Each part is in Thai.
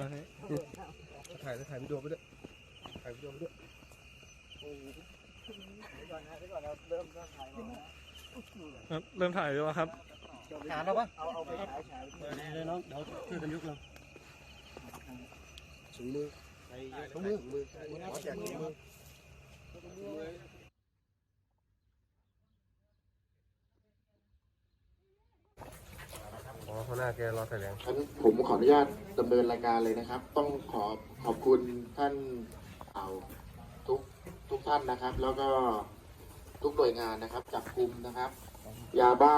ถ่ายถ่ายวิดีโอไปด้วยถ่ายวิดีโอไปด้วยครับเริ่มถ่ายแล้วครับหาแล้วปะเอาเอาไปฉายฉายเลยน้องเดี๋ยวช่วยกันยกเราถุงมือถุงมือถุงมือขอแจกถุงมือ อ๋อข้างหน้าแกรอแถลงงั้นผมขออนุญาตดำเนินรายการเลยนะครับ ต้องขอขอบคุณท่านเอาทุกทุกท่านนะครับ แล้วก็ทุกหน่วยงานนะครับจับกลุ่มนะครับ ยาบ้า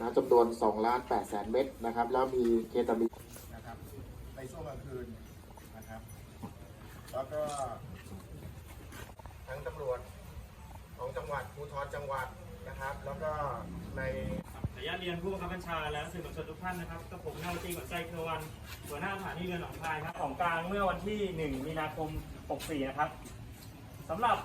นะจำนวน2ล้าน8แสนเม็ดนะครับ แล้วมีเคตามีนนะครับ ในช่วงกลางคืนนะครับ แล้วก็ทั้งตำรวจของจังหวัดภูธรจังหวัดนะครับ แล้วก็ใน ออนุญาตเรียนผู้บังคับบัญชาและสื่อมวลชนทุกท่านนะครับกับผมนาวตีขวัญใจเครือวันหัวหน้าสถานีเรือหนองคายครับของกลางเมื่อวันที่ 1 มีนาคม 64 นะครับสำหรับ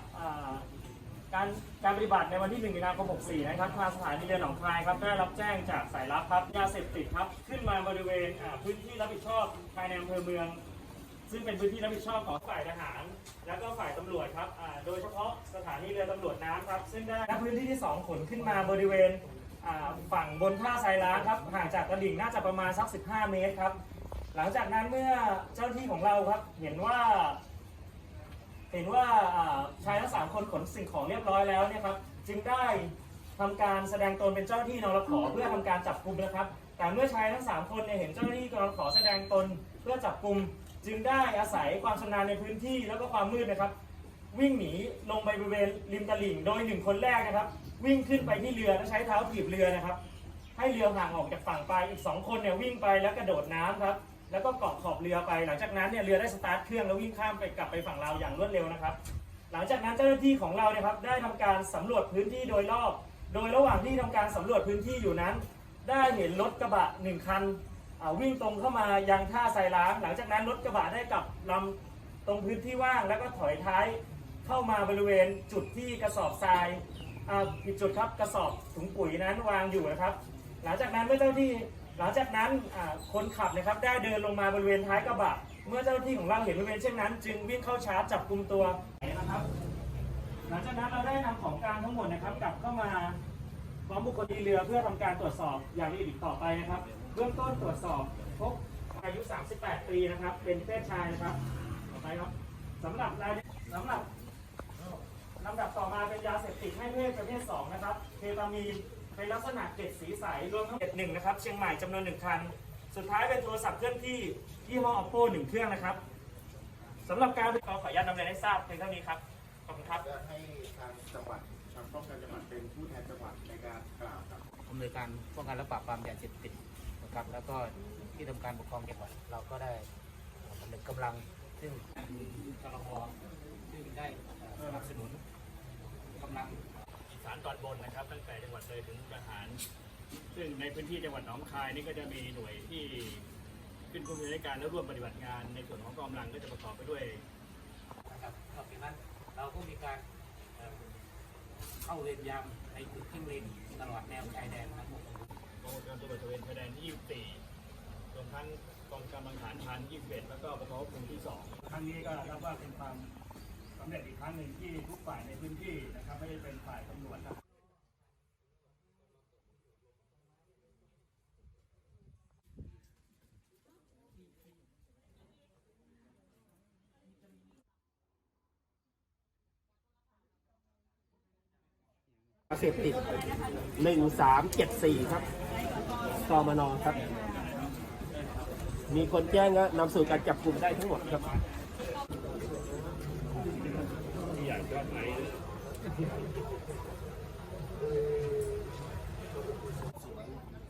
การการปฏิบัติในวันที่ 1 มีนาคม 64 นะครับทางสถานีเรือหนองคายครับได้รับแจ้งจากสายลับครับยาเสพติดครับขึ้นมาบริเวณพื้นที่รับผิดชอบภายในอำเภอเมือง ซึ่งเป็นพื้นที่รับผิดชอบของฝ่ายทหาร และก็ฝ่ายตำรวจครับโดยเฉพาะสถานีเรือตำรวจน้ำครับซึ่งได้พื้นที่ที่ 2 ขนขึ้นมาบริเวณ ฝั่งบนท่าไซร้างครับห่างจากตลิ่งน่าจะประมาณสัก 15 เมตรครับ หลังจากนั้นเมื่อเจ้าหน้าที่ของเราครับเห็นว่า เห็นว่าชายทั้งสามคนขนสิ่งของเรียบร้อยแล้วเนี่ยครับจึงได้ทำการแสดงตนเป็นเจ้าหน้าที่นรขอเพื่อทำการจับกลุ่มนะครับ แต่เมื่อชายทั้งสามคนเนี่ยเห็นเจ้าหน้าที่นรขอแสดงตนเพื่อจับกลุ่ม จึงได้อาศัยความชำนาญในพื้นที่แล้วก็ความมืดนะครับ วิ่งหนีลงไปบริเวณริมตลิ่ง โดยหนึ่งคนแรกนะครับ วิ่งขึ้นไปที่เรือและใช้เท้าถีบเรือนะครับ ให้เรือห่างออกจากฝั่งไปอีกสองคนเนี่ยวิ่งไปแล้วกระโดดน้ำครับแล้วก็เกาะขอบเรือไป หลังจากนั้นเนี่ยเรือได้สตาร์ทเครื่องแล้ววิ่งข้ามไปกลับไปฝั่งเราอย่างรวดเร็วนะครับ หลังจากนั้นเจ้าหน้าที่ของเราเนี่ยครับได้ทำการสำรวจพื้นที่โดยรอบ โดยระหว่างที่ทำการสำรวจพื้นที่อยู่นั้น ได้เห็นรถกระบะหนึ่งคันวิ่งตรงเข้ามายังท่าไซร้าง หลังจากนั้นรถกระบะได้กลับลำตรงพื้นที่ว่างแล้วก็ถอยท้าย เข้ามาบริเวณจุดที่กระสอบทรายอ่าผิดจุดครับกระสอบถุงปุ๋ยนั้นวางอยู่นะครับ หลังจากนั้นเมื่อเจ้าที่หลังจากนั้นอ่าคนขับนะครับได้เดินลงมาบริเวณท้ายกระบะ เมื่อเจ้าที่ของเราเห็นบริเวณเช่นนั้น จึงวิ่งเข้าชาร์จจับกลุ่มตัวนะครับ หลังจากนั้นเราได้นำของกลางทั้งหมดนะครับ กลับเข้ามาพร้อมบุคคลที่เรือเพื่อทำการตรวจสอบอย่างละเอียดต่อไปนะครับ เบื้องต้นตรวจสอบพบอายุ 38 ปีนะครับ เป็นเพศชายนะครับ ต่อไปครับสำหรับรายสำหรับ ลำดับต่อมาเป็นยาเสพติดให้เพศประเภท2นะครับเคตามีนเป็นลักษณะเกล็ดสีใสรวมทั้งเกล็ดหนึ่งนะครับเชียงใหม่จำนวนหนึ่งคัน สุดท้ายเป็นโทรศัพท์เคลื่อนที่ยี่ห้อ oppo หนึ่งเครื่องนะครับสำหรับการขอขออนุญาตนำเรียนให้ทราบเพียงเท่านี้ครับขอบคุณครับจะให้ทางจังหวัดทางป้องกันจังหวัดเป็นผู้แทนจังหวัดในการกล่าวครับอำนวยการป้องกันและปราบปรามยาเสพติดนะครับแล้วก็ที่ทำการปกครองจังหวัดเราก็ได้ผนึกกำลังซึ่งทรพซึ่งได้สนับสนุน กำลังอีสานตอนบนนะครับ ตั้งแต่จังหวัดเลยถึงทหาร ซึ่งในพื้นที่จังหวัดหนองคายนี่ก็จะมีหน่วยที่ขึ้นผู้มีรายการและร่วมปฏิบัติงานในส่วนของกองกำลังก็จะประกอบไปด้วยนะครับนอกจากนั้นเราก็มีการเอ่อเข้าเวรยามในจุดที่เวรตลอดแนวชายแดนทั้งหมดกองกำลังตำรวจตระเวนชายแดนที่ 24รวมทั้งกองกำลังฐานพัน21 แล้วก็ปพกลุ่มที่ 2 ครั้งนี้ก็นับว่าเป็นความสำเร็จอีกครั้งหนึ่งที่ทุกฝ่าย เสพติดหนึ่งสามเจ็ดสี่ครับกมนครับ มีคนแจ้งนำสู่การจับกลุ่มได้ทั้งหมดครับ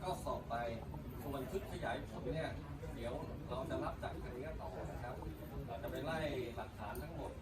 ก็สอบไปส่วนชุดขยายผลเนี่ย เดี๋ยวเราจะรับจากคดีต่อนะครับ เราจะไปไล่หลักฐานทั้งหมด